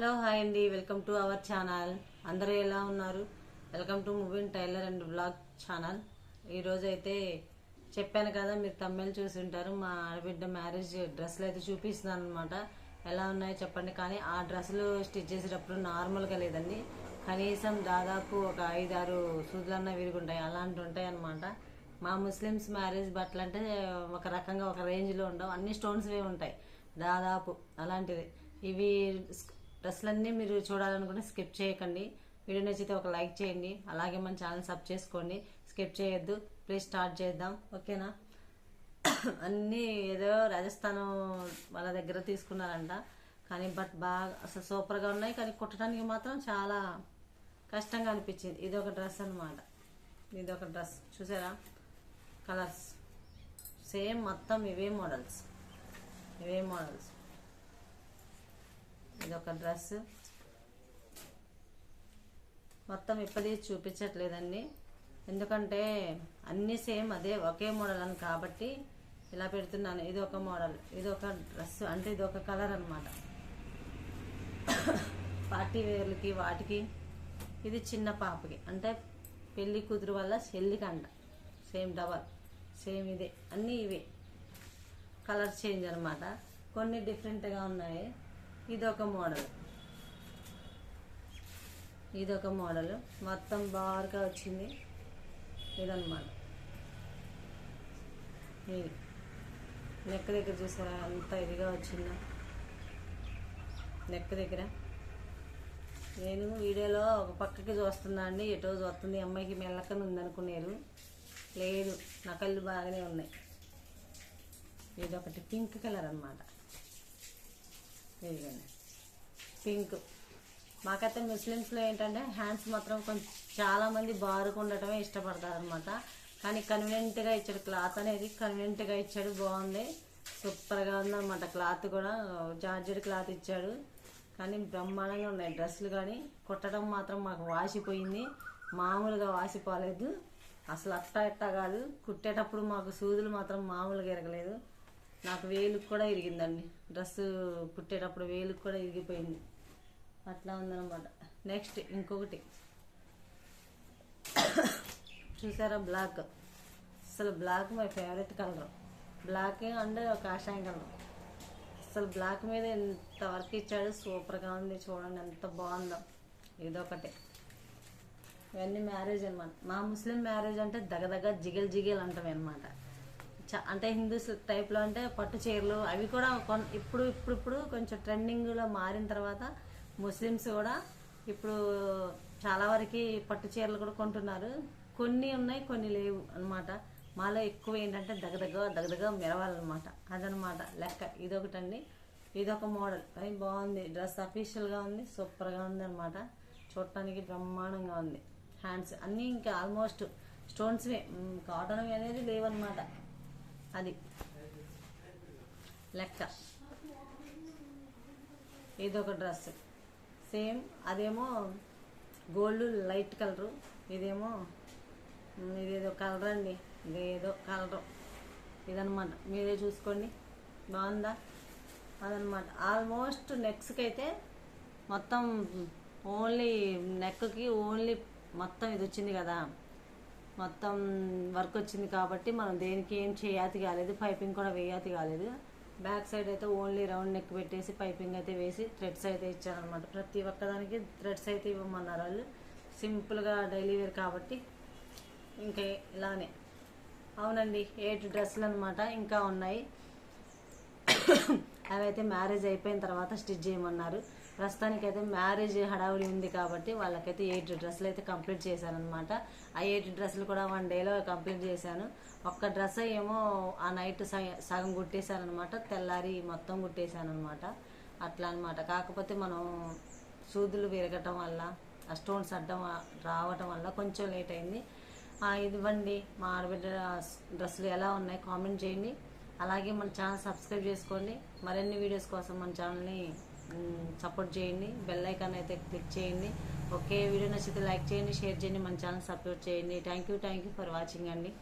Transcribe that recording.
Hello hi అండి. Welcome to our channel. అందరూ ఎలా ఉన్నారు? Welcome to Moveen tailor and blog channel. ఈరోజు అయితే చెప్పాను కదా మీరు తమ్మిళ్ళు చూసి ఉంటారు. మా ఆడబిడ్డ మ్యారేజ్ డ్రెస్సులు అయితే చూపిస్తున్నాను అనమాట ఎలా ఉన్నాయో చెప్పండి. కానీ ఆ డ్రెస్సులు స్టిచ్ చేసేటప్పుడు నార్మల్గా లేదండి. కనీసం దాదాపు ఒక ఐదారు సూదులన్నా విరుగుంటాయి. అలాంటివి ఉంటాయి అనమాట మా ముస్లిమ్స్ మ్యారేజ్ బట్టలు అంటే ఒక రకంగా ఒక రేంజ్లో ఉండవు. అన్ని స్టోన్స్వే ఉంటాయి. దాదాపు అలాంటిది. ఇవి డ్రెస్సులన్నీ మీరు చూడాలనుకుంటే స్కిప్ చేయకండి. వీడియో నచ్చితే ఒక లైక్ చేయండి. అలాగే మన ఛానల్ సబ్ చేసుకోండి. స్కిప్ చేయొద్దు. ప్లీజ్ స్టార్ట్ చేద్దాం. ఓకేనా? అన్నీ ఏదో రాజస్థాన్ వాళ్ళ దగ్గర తీసుకున్నారంట. కానీ బట్ బాగా అసలు సూపర్గా ఉన్నాయి. కానీ కుట్టడానికి మాత్రం చాలా కష్టంగా అనిపించింది. ఇది ఒక డ్రెస్ అనమాట ఇది ఒక డ్రెస్. చూసారా? కలర్స్. సేమ్ మొత్తం ఇవే మోడల్స్. ఇవే మోడల్స్. ఇది ఒక డ్రెస్. మొత్తం ఇప్పది చూపించట్లేదండి. ఎందుకంటే అన్నీ సేమ్ అదే ఒకే మోడల్ అని కాబట్టి ఇలా పెడుతున్నాను. ఇది ఒక మోడల్ ఇది ఒక డ్రెస్ అంటే ఇది ఒక కలర్ అనమాట పార్టీ వేర్లకి వాటికి. ఇది చిన్న పాపకి. అంటే పెళ్ళి కూతురు వల్ల చెల్లికంట సేమ్ డబల్ సేమ్ ఇదే. అన్నీ ఇవే. కలర్ చేంజ్ అనమాట కొన్ని డిఫరెంట్గా ఉన్నాయి. ఇది ఒక మోడల్. ఇది ఒక మోడల్. మొత్తం బార్గా వచ్చింది. ఇదన్నమాట. ఇది నెక్ దగ్గర చూసారా? అంత ఇదిగా వచ్చిందా. నెక్ దగ్గర. నేను వీడియోలో ఒక పక్కకి చూస్తున్నా అండి. ఎటో చూస్తుంది. అమ్మాయికి మెల్లకని ఉందనుకునేరు లేదు. నా కళ్ళు బాగానే ఉన్నాయి. ఇది ఒకటి పింక్ కలర్ అనమాట ఇదిగోండి పింక్. మాకైతే ముస్లిమ్స్లో ఏంటంటే హ్యాండ్స్ మాత్రం కొంచెం చాలామంది బారుకు ఉండటమే ఇష్టపడతారు అనమాట కానీ కన్వీనియంట్గా ఇచ్చాడు. క్లాత్ అనేది కన్వీనియంట్గా ఇచ్చాడు. బాగుంది. సూపర్గా ఉందన్నమాట క్లాత్ కూడా. జార్జెడ్ క్లాత్ ఇచ్చాడు. కానీ బ్రహ్మాండంగా ఉన్నాయి డ్రెస్సులు కానీ. కుట్టడం మాత్రం మాకు వాసిపోయింది. మామూలుగా వాసిపోలేదు. అసలు అట్టా ఇట్టా కాదు. కుట్టేటప్పుడు మాకు సూదులు మాత్రం మామూలుగా ఎరగలేదు. నాకు వేలుకు కూడా ఇరిగిందండి. డ్రెస్సు కుట్టేటప్పుడు వేలుకు కూడా ఇరిగిపోయింది. అట్లా ఉందన్నమాట. నెక్స్ట్ ఇంకొకటి. చూసారా బ్లాక్? అసలు black my favourite colour. Black and కాషాయం కలర్. అసలు బ్లాక్ మీద ఎంత వర్క్ ఇచ్చాడు సూపర్గా ఉంది చూడండి ఎంత బాగుందో. ఇదొకటి. ఇవన్నీ మ్యారేజ్ అనమాట మా ముస్లిం మ్యారేజ్ అంటే దగదగ జిగిల్ జిగిల్ అంటాం అనమాట అంటే హిందూస్ టైప్లో అంటే పట్టు చీరలు అవి కూడా కొన్ ఇప్పుడు ఇప్పుడు ఇప్పుడు కొంచెం ట్రెండింగ్లో మారిన తర్వాత ముస్లిమ్స్ కూడా ఇప్పుడు చాలా వరకు పట్టు చీరలు కూడా కొంటున్నారు. కొన్ని ఉన్నాయి కొన్ని లేవు అనమాట మాలో ఎక్కువ ఏంటంటే దగదగ దగదగ మెరవాలన్నమాట. అదనమాట లెక్క. ఇదొకటండి. ఇదొక మోడల్. అది బాగుంది. డ్రెస్ అఫీషియల్గా ఉంది సూపర్గా ఉంది అనమాట చూడటానికి బ్రహ్మాండంగా ఉంది. హ్యాండ్స్ అన్నీ ఇంకా ఆల్మోస్ట్ స్టోన్స్వే. కాటన్ అనేది లేవన్నమాట. అది. లెక్క. ఇదొక డ్రెస్. సేమ్ అదేమో గోల్డ్ లైట్ కలరు ఇదేమో ఇదేదో కలర్ అండి. ఇదేదో కలరు. ఇదనమాట మీరే చూసుకోండి. బాగుందా? అదనమాట ఆల్మోస్ట్ నెక్స్కి అయితే మొత్తం ఓన్లీ నెక్కి ఓన్లీ మొత్తం ఇది వచ్చింది కదా. మొత్తం వర్క్ వచ్చింది కాబట్టి మనం దేనికి ఏం చేయాతి కాలేదు పైపింగ్ కూడా వేయాతి కాలేదు. బ్యాక్ సైడ్ అయితే ఓన్లీ రౌండ్ నెక్ పెట్టేసి పైపింగ్ అయితే వేసి థ్రెడ్స్ అయితే ఇచ్చారనమాట ప్రతి ఒక్కదానికి థ్రెడ్స్ అయితే ఇవ్వమన్నారు వాళ్ళు. సింపుల్గా డైలీ వేర్ కాబట్టి ఇంకా ఇలానే. అవునండి ఎయిట్ డ్రెస్సులు అనమాట ఇంకా ఉన్నాయి. అవైతే మ్యారేజ్ అయిపోయిన తర్వాత స్టిచ్ చేయమన్నారు. ప్రస్తుతానికి అయితే మ్యారేజ్ హడావుడి ఉంది కాబట్టి వాళ్ళకైతే ఎయిట్ డ్రెస్సులు అయితే కంప్లీట్ చేశానమాట ఆ ఎయిట్ డ్రెస్సులు కూడా వన్ డేలో కంప్లీట్ చేశాను. ఒక్క డ్రెస్ ఏమో ఆ నైట్ సగం కుట్టేశానమాట తెల్లారి మొత్తం కుట్టేశానమాట అట్లా అనమాట కాకపోతే మనం సూదులు విరగటం వల్ల ఆ స్టోన్స్ అడ్డం రావటం వల్ల కొంచెం లేట్ అయింది. ఇదివ్వండి మా ఆడబిడ్డ డ్రెస్సులు ఎలా ఉన్నాయి కామెంట్ చేయండి. అలాగే మన ఛానల్ సబ్స్క్రైబ్ చేసుకోండి. మరిన్ని వీడియోస్ కోసం మన ఛానల్ని సపోర్ట్ చేయండి. బెల్ ఐకాన్ అయితే క్లిక్ చేయండి. ఓకే వీడియో నచ్చితే లైక్ చేయండి షేర్ చేయండి మన ఛానల్ సపోర్ట్ చేయండి. Thank you thank you for watching అండి.